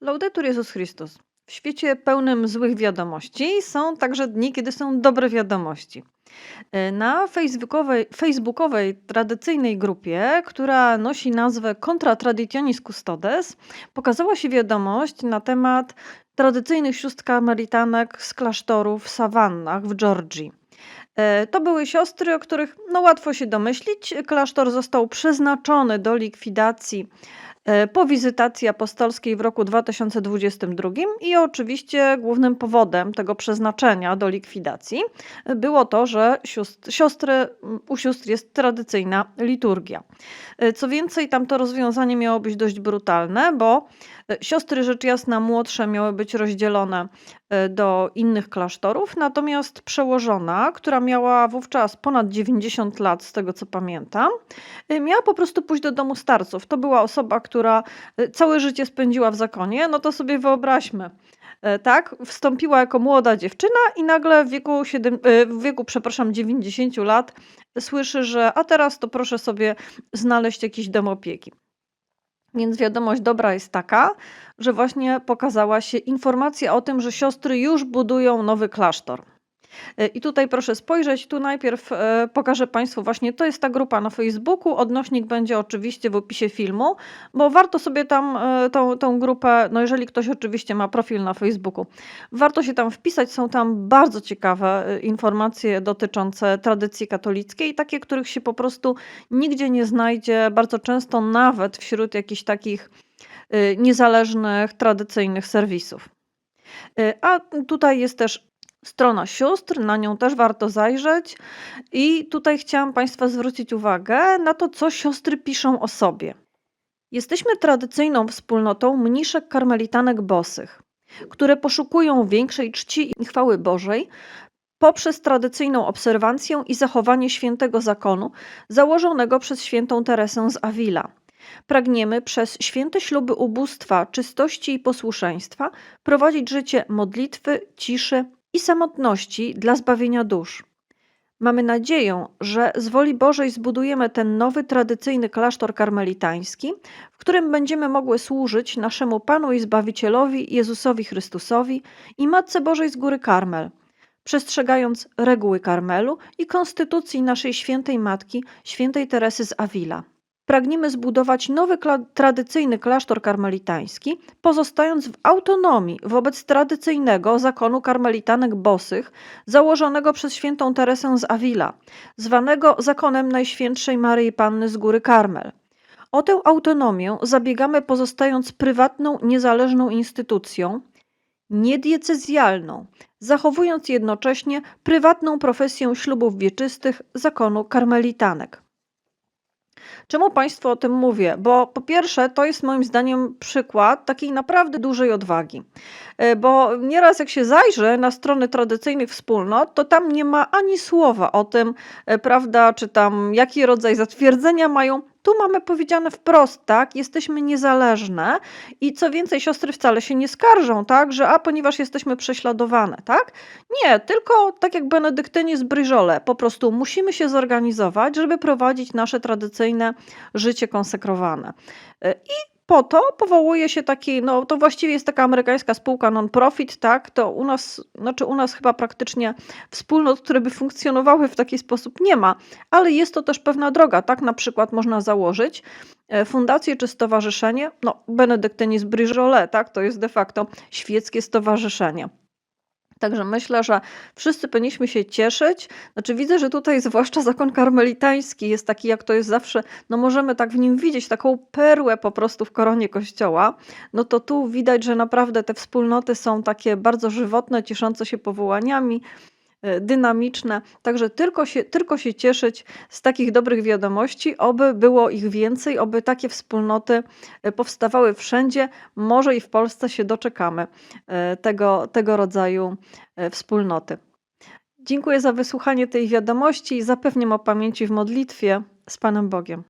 Laudetur Jezus Chrystus. W świecie pełnym złych wiadomości są także dni, kiedy są dobre wiadomości. E, Na facebookowej, facebookowej tradycyjnej grupie, która nosi nazwę Contra Traditionis Custodes, pokazała się wiadomość na temat tradycyjnych sióstr karmelitanek z klasztoru w Sawannach w Georgii. E, To były siostry, o których no, łatwo się domyślić. Klasztor został przeznaczony do likwidacji po wizytacji apostolskiej w roku 2022 i oczywiście głównym powodem tego przeznaczenia do likwidacji e, było to, że siostry, u sióstr jest tradycyjna liturgia. E, Co więcej, tam to rozwiązanie miało być dość brutalne, bo e, siostry rzecz jasna młodsze miały być rozdzielone e, do innych klasztorów, natomiast przełożona, która miała wówczas ponad 90 lat, z tego co pamiętam, y, miała po prostu pójść do domu starców. To była osoba, która y, całe życie spędziła w zakonie, no to sobie wyobraźmy. e, Tak, wstąpiła jako młoda dziewczyna i nagle w wieku, 7, y, w wieku przepraszam, 90 lat słyszy, że a teraz to proszę sobie znaleźć jakiś dom opieki. Więc wiadomość dobra jest taka, że właśnie pokazała się informacja o tym, że siostry już budują nowy klasztor. E, I tutaj proszę spojrzeć, tu najpierw e, pokażę Państwu właśnie, to jest ta grupa na Facebooku, odnośnik będzie oczywiście w opisie filmu, bo warto sobie tam e, tą, tą grupę, no jeżeli ktoś oczywiście ma profil na Facebooku, warto się tam wpisać, są tam bardzo ciekawe informacje dotyczące tradycji katolickiej, takie, których się po prostu nigdzie nie znajdzie, bardzo często nawet wśród jakichś takich niezależnych, tradycyjnych serwisów. A tutaj jest też strona sióstr, na nią też warto zajrzeć. I tutaj chciałam Państwa zwrócić uwagę na to, co siostry piszą o sobie. Jesteśmy tradycyjną wspólnotą mniszek karmelitanek bosych, które poszukują większej czci i chwały Bożej poprzez tradycyjną obserwancję i zachowanie świętego zakonu założonego przez świętą Teresę z Avila. Pragniemy przez święte śluby ubóstwa, czystości i posłuszeństwa prowadzić życie modlitwy, ciszy i samotności dla zbawienia dusz. Mamy nadzieję, że z woli Bożej zbudujemy ten nowy, tradycyjny klasztor karmelitański, w którym będziemy mogły służyć naszemu Panu i Zbawicielowi Jezusowi Chrystusowi i Matce Bożej z Góry Karmel, przestrzegając reguły Karmelu i konstytucji naszej świętej matki, świętej Teresy z Avila. Pragniemy zbudować nowy tradycyjny klasztor karmelitański, pozostając w autonomii wobec tradycyjnego zakonu karmelitanek bosych, założonego przez świętą Teresę z Avila, zwanego zakonem Najświętszej Maryi Panny z Góry Karmel. O tę autonomię zabiegamy pozostając prywatną, niezależną instytucją, niediecezjalną, zachowując jednocześnie prywatną profesję ślubów wieczystych zakonu karmelitanek. Czemu Państwu o tym mówię? Bo po pierwsze, to jest moim zdaniem przykład takiej naprawdę dużej odwagi. E, Bo nieraz jak się zajrzy na strony tradycyjnych wspólnot, to tam nie ma ani słowa o tym, e, prawda, czy tam jaki rodzaj zatwierdzenia mają. Tu mamy powiedziane wprost, tak, jesteśmy niezależne i co więcej, siostry wcale się nie skarżą, tak, że a ponieważ jesteśmy prześladowane, tak? Nie, tylko tak jak benedyktyni z Bryżole, po prostu musimy się zorganizować, żeby prowadzić nasze tradycyjne życie konsekrowane. E, I po to powołuje się taki, no to właściwie jest taka amerykańska spółka non-profit, tak? To u nas, znaczy u nas chyba praktycznie wspólnot, które by funkcjonowały w taki sposób nie ma, ale jest to też pewna droga, tak? Na przykład można założyć e, fundację czy stowarzyszenie, no Benedyktyni z Bryżole, tak? To jest de facto świeckie stowarzyszenie. Także myślę, że wszyscy powinniśmy się cieszyć. Znaczy widzę, że tutaj zwłaszcza zakon karmelitański jest taki, jak to jest zawsze, no możemy tak w nim widzieć taką perłę po prostu w koronie kościoła. No to tu widać, że naprawdę te wspólnoty są takie bardzo żywotne, cieszące się powołaniami, dynamiczne. Także tylko się, tylko się cieszyć z takich dobrych wiadomości, oby było ich więcej, oby takie wspólnoty e, powstawały wszędzie. Może i w Polsce się doczekamy e, tego, tego rodzaju e, wspólnoty. Dziękuję za wysłuchanie tej wiadomości i zapewniam o pamięci w modlitwie z Panem Bogiem.